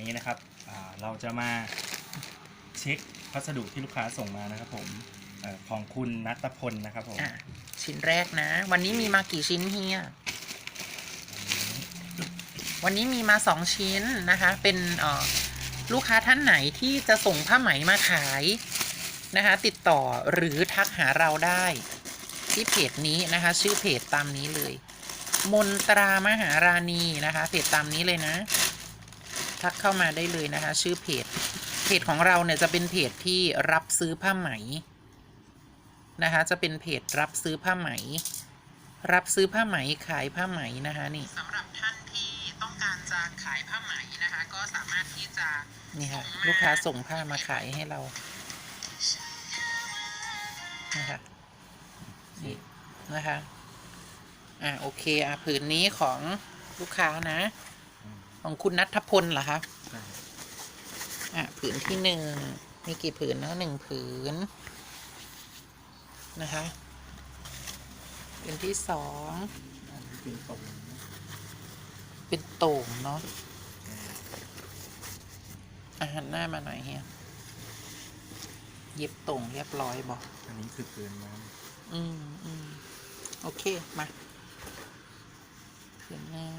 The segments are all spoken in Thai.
นี้นะครับเราจะมาเช็คพัสดุที่ลูกค้าส่งมานะครับผมอของคุณนัทพลนะครับผมชิ้นแรกนะ วันนี้มีมากี่ชิ้นเฮียวันนี้มีมาสองชิ้นนะคะ เป็นลูกค้าท่านไหนที่จะส่งผ้าไหมมาขายนะคะ ติดต่อหรือทักหาเราได้ที่เพจนี้นะคะ ชื่อเพจตามนี้เลย มนตรามหาราณีนะคะ เพจตามนี้เลยนะ ทักเข้ามาได้เลยนะคะ ชื่อเพจ เพจของเราเนี่ยจะเป็นเพจที่รับซื้อผ้าไหมนะคะ จะเป็นเพจรับซื้อผ้าไหม รับซื้อผ้าไหมขายผ้าไหมนะคะนี่สำหรับท่านที่ต้องการจะขายผ้าไหมนะคะ ก็สามารถที่จะนี่ค่ะลูกค้าส่งผ้ามาขายให้เรานะคะนี่นะคะ อะโอเค อะผืนนี้ของลูกค้านะ ของคุณนัทพลเหรอคะใช่อะผืนที่หนึ่งมีกี่ผืนนะหนึ่งผืนนะคะผืนที่สองอันนี้เป็นตรงเป็นโต่งเนาะอาหันหน้ามาหน่อยเฮียเย็บโต่งเรียบร้อยบอกอันนี้คือปืนน้อืมอืมโอเค มาผืนหนึง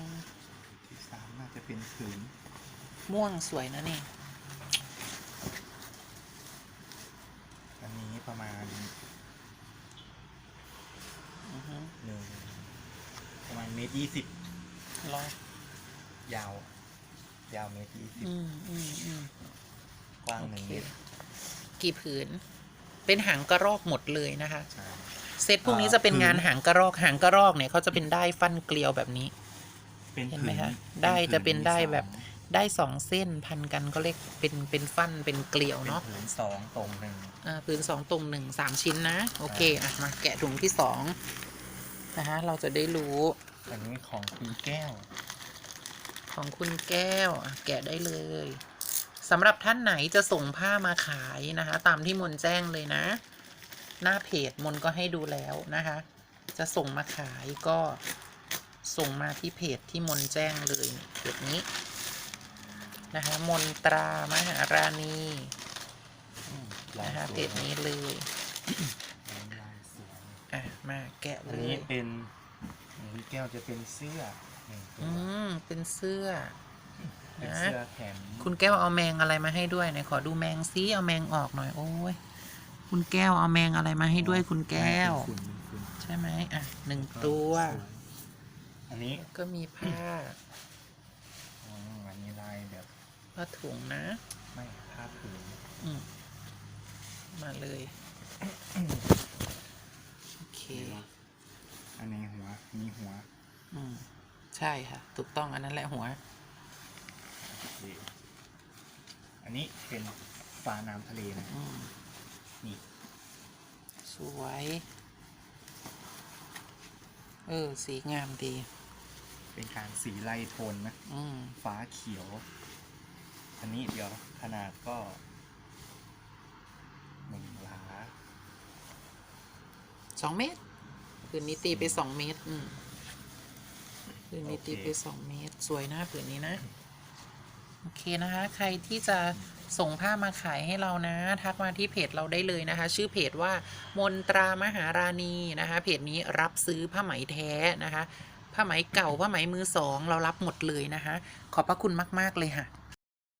ำที่สามน่า จะเป็นผืนม่วงสวยนะนี่ อันนี้ประมาณอือฮึหนึ่งประมาณเมตรยี่สิบร้อยยาว ยาวเมตรยี่สิบอืมอืมอืมกว้างโอหนึ่งเคเมตรกี่ผืน เป็นหางกระรอกหมดเลยนะคะใช่เซตพวกนี้อ่าจะเป็นผืนงานหางกระรอก หางกระรอกเนี่ยเขาจะเป็นได้ฟันเกลียวแบบนี้ เป็นเห็นผืไหมนคะป็นได้ผืนจะเป็นมีได้สองแบบได้สองเส้นพันกันก็เรียกเป็นเป็นฟันเป็นเกลียวเป็นเนาะผืนสองตรงหนึ่งอ่าปืนสองตรงหนึ่งสามชิ้นนะ โอเคอะมาแกะถุงที่สองนะคะเราจะได้รู้ อันนี้ของคุณแก้ว ของคุณแก้วอะแกะได้เลยสำหรับท่านไหนจะส่งผ้ามาขายนะคะ ตามที่มนแจ้งเลยนะ หน้าเพจมนก็ให้ดูแล้วนะคะ จะส่งมาขายก็ ส่งมาที่เพจที่มนแจ้งเลยเพจนี้นะคะมนตรามหาราณีอืมลายนะคะสเพวยจนี้เลยลายสวยอะมาแกะอันเลนี้ยเป็นของคุณแก้วจะเป็นเสื้อหนึ่งตัวอืมเป็นเสื้อเป็นนะเสื้อแขนคุณแก้วเอาแมงอะไรมาให้ด้วยไหนขอดูแมงซิเอาแมงออกหน่อยโอ้ยคุณแก้วเอาแมงอะไรมาให้ด้วยคุณแก้วเป็นคุณเป็นคุณใช่ไหมอะหนึ่งตัว อันนี้ก็มีผ้าอืมอันนี้ลายแบบผ้าถุงนะ ไม่ผ้าผืนอืมมาเลย โอเคอันนี้หัวมีหัวอืม ใช่ค่ะ ถูกต้องอันนั้นแหละหัวนี่อันนี้เป็นฟ้าน้ำทะเลนะอืม นี่สวย เออ สีงามดี เป็นการสีไล่โทนนะอืมฟ้าเขียว อันนี้เดี๋ยวขนาดก็หนึ่งหลาสองเมตรผืนนี้ตีไปสองเมตร อืมผืนนี้ตีไปสองเมตร สวยนะผืนนี้นะ โอเคนะคะ ใครที่จะส่งผ้ามาขายให้เรานะ ทักมาที่เพจเราได้เลยนะคะ ชื่อเพจว่ามนตรามหาราณีนะคะ เพจนี้รับซื้อผ้าไหมแท้นะคะ ผ้าไหมเก่าผ้าไหมมือสองเรารับหมดเลยนะคะ ขอบพระคุณมาก ๆ เลยค่ะ